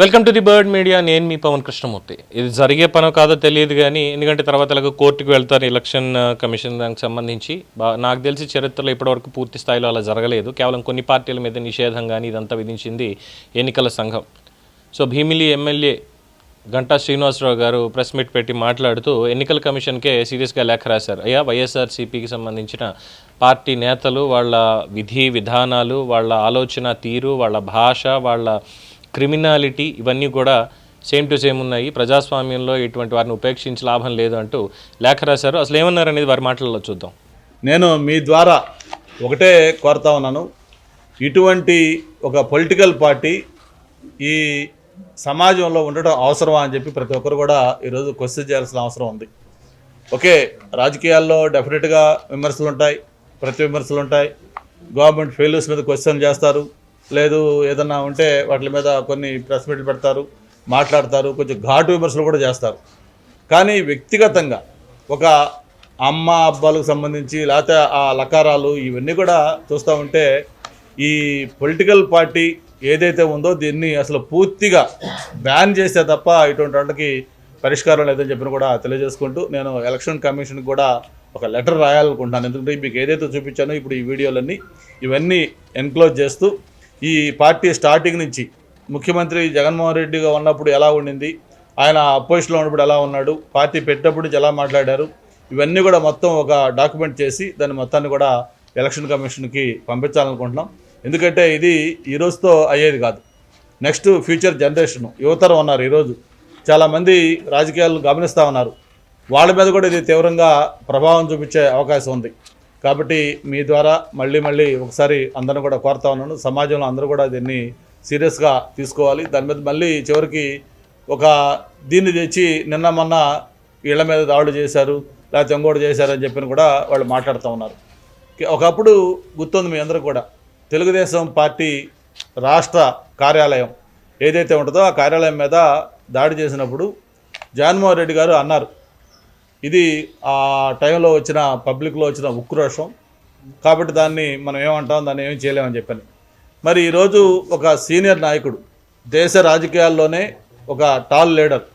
Welcome to the bird media నేను మీ పవన్ కృష్ణమూర్తి. ఇది జరిగే పనో కాదో తెలియదు కానీ ఎందుకంటే తర్వాత ఇలాగ కోర్టుకు వెళ్తారు ఎలక్షన్ కమిషన్ uh, దానికి సంబంధించి. బా నాకు తెలిసి చరిత్రలో ఇప్పటివరకు పూర్తి స్థాయిలో అలా జరగలేదు. కేవలం కొన్ని పార్టీల మీద నిషేధం కానీ ఇదంతా విధించింది ఎన్నికల సంఘం. సో భీమిలి ఎమ్మెల్యే గంటా శ్రీనివాసరావు గారు ప్రెస్ మీట్ పెట్టి మాట్లాడుతూ ఎన్నికల కమిషన్కే సీరియస్గా లేఖ రాశారు. అయ్యా వైఎస్ఆర్సీపీకి సంబంధించిన పార్టీ నేతలు వాళ్ళ విధి విధానాలు వాళ్ళ ఆలోచన తీరు వాళ్ళ భాష వాళ్ళ క్రిమినాలిటీ ఇవన్నీ కూడా సేమ్ టు సేమ్ ఉన్నాయి. ప్రజాస్వామ్యంలో ఇటువంటి వారిని ఉపేక్షించి లాభం లేదు అంటూ లేఖ రాశారు. అసలు ఏమన్నారు అనేది వారి మాటలలో చూద్దాం. నేను మీ ద్వారా ఒకటే కోరుతా ఉన్నాను. ఇటువంటి ఒక పొలిటికల్ పార్టీ ఈ సమాజంలో ఉండడం అవసరమా అని చెప్పి ప్రతి ఒక్కరు కూడా ఈరోజు క్వశ్చన్ చేయాల్సిన అవసరం ఉంది. ఓకే రాజకీయాల్లో డెఫినెట్గా విమర్శలు ఉంటాయి ప్రతి విమర్శలు ఉంటాయి. గవర్నమెంట్ ఫెయిల్యూర్స్ మీద క్వశ్చన్ చేస్తారు. లేదు ఏదన్నా ఉంటే వాటి మీద కొన్ని ప్రెస్ మీట్లు పెడతారు మాట్లాడతారు కొంచెం ఘాటు విమర్శలు కూడా చేస్తారు. కానీ వ్యక్తిగతంగా ఒక అమ్మ అబ్బాలకు సంబంధించి లేకపోతే ఆ లకారాలు ఇవన్నీ కూడా చూస్తూ ఉంటే ఈ పొలిటికల్ పార్టీ ఏదైతే ఉందో దీన్ని అసలు పూర్తిగా బ్యాన్ చేస్తే తప్ప ఇటువంటి వాళ్ళకి పరిష్కారం లేదని చెప్పిన కూడా తెలియజేసుకుంటూ నేను ఎలక్షన్ కమిషన్కి కూడా ఒక లెటర్ రాయాలనుకుంటున్నాను. ఎందుకంటే మీకు ఏదైతే చూపించానో ఇప్పుడు ఈ వీడియోలన్నీ ఇవన్నీ ఎన్క్లోజ్ చేస్తూ ఈ పార్టీ స్టార్టింగ్ నుంచి ముఖ్యమంత్రి జగన్మోహన్ రెడ్డిగా ఉన్నప్పుడు ఎలా ఉండింది? ఆయన అపోజిషన్లో ఉన్నప్పుడు ఎలా ఉన్నాడు? పార్టీ పెట్టినప్పుడు నుంచి ఎలా మాట్లాడారు? ఇవన్నీ కూడా మొత్తం ఒక డాక్యుమెంట్ చేసి దాన్ని మొత్తాన్ని కూడా ఎలక్షన్ కమిషన్కి పంపించాలనుకుంటున్నాం. ఎందుకంటే ఇది ఈ రోజుతో అయ్యేది కాదు. నెక్స్ట్ ఫ్యూచర్ జనరేషన్ యువతరం ఉన్నారు ఈరోజు. చాలామంది రాజకీయాలు గమనిస్తూ ఉన్నారు. వాళ్ళ మీద కూడా ఇది తీవ్రంగా ప్రభావం చూపించే అవకాశం ఉంది. కాబట్టి మీ ద్వారా మళ్ళీ మళ్ళీ ఒకసారి అందరిని కూడా కోరుతా ఉన్నాను. సమాజంలో అందరూ కూడా దీన్ని సీరియస్గా తీసుకోవాలి. దాని మీద మళ్ళీ చివరికి ఒక దీన్ని తెచ్చి నిన్న మొన్న ఇళ్ళ మీద దాడులు చేశారు లేకపోతే ఇంకోటి చేశారని చెప్పిన కూడా వాళ్ళు మాట్లాడుతూ ఉన్నారు. ఒకప్పుడు గుర్తుంది మీ అందరూ కూడా తెలుగుదేశం పార్టీ రాష్ట్ర కార్యాలయం ఏదైతే ఉంటుందో ఆ కార్యాలయం మీద దాడి చేసినప్పుడు జగన్మోహన్ రెడ్డి గారు అన్నారు ఇది ఆ టైంలో వచ్చిన పబ్లిక్లో వచ్చిన ఉక్రోషం. కాబట్టి దాన్ని మనం ఏమంటాం దాన్ని ఏం చేయలేమని చెప్పాను. మరి ఈరోజు ఒక సీనియర్ నాయకుడు దేశ రాజకీయాల్లోనే ఒక టాల్ లీడర్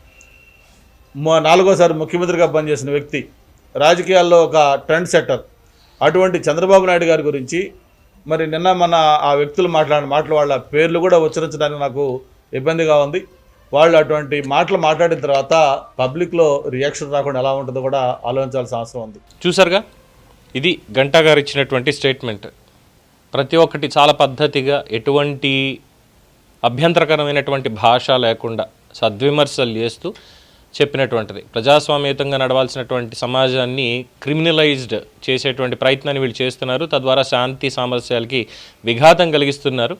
నాలుగోసారి ముఖ్యమంత్రిగా పనిచేసిన వ్యక్తి రాజకీయాల్లో ఒక ట్రెండ్ సెట్టర్ అటువంటి చంద్రబాబు నాయుడు గారి గురించి మరి నిన్న మన ఆ వ్యక్తులు మాట్లాడిన మాటలు వాళ్ళ పేర్లు కూడా ఉచ్చరించడానికి నాకు ఇబ్బందిగా ఉంది. వాళ్ళు అటువంటి మాటలు మాట్లాడిన తర్వాత పబ్లిక్లో రియాక్షన్ రాకుండా ఎలా ఉంటుందో కూడా ఆలోచించాల్సిన అవసరం ఉంది. చూసారుగా? ఇది గంటా గారు ఇచ్చినటువంటి స్టేట్మెంట్ ప్రతి ఒక్కటి చాలా పద్ధతిగా ఎటువంటి అభ్యంతరకరమైనటువంటి భాష లేకుండా సద్విమర్శలు చేస్తూ చెప్పినటువంటిది. ప్రజాస్వామ్యయుతంగా నడవాల్సినటువంటి సమాజాన్ని క్రిమినలైజ్డ్ చేసేటువంటి ప్రయత్నాన్ని వీళ్ళు చేస్తున్నారు. తద్వారా శాంతి సామరస్యాలకి విఘాతం కలిగిస్తున్నారు.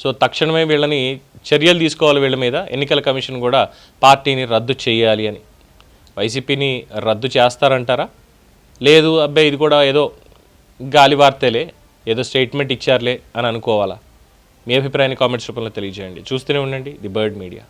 సో తక్షణమే వీళ్ళని చర్యలు తీసుకోవాలి వీళ్ళ మీద. ఎన్నికల కమిషన్ కూడా పార్టీని రద్దు చేయాలి అని. వైసీపీని రద్దు చేస్తారంటారా? లేదు అబ్బాయి ఇది కూడా ఏదో గాలి వార్తలే ఏదో స్టేట్మెంట్ ఇచ్చారులే అని అనుకోవాలా? మీ అభిప్రాయాన్ని కామెంట్స్ రూపంలో తెలియజేయండి. చూస్తూనే ఉండండి ది బర్డ్ మీడియా.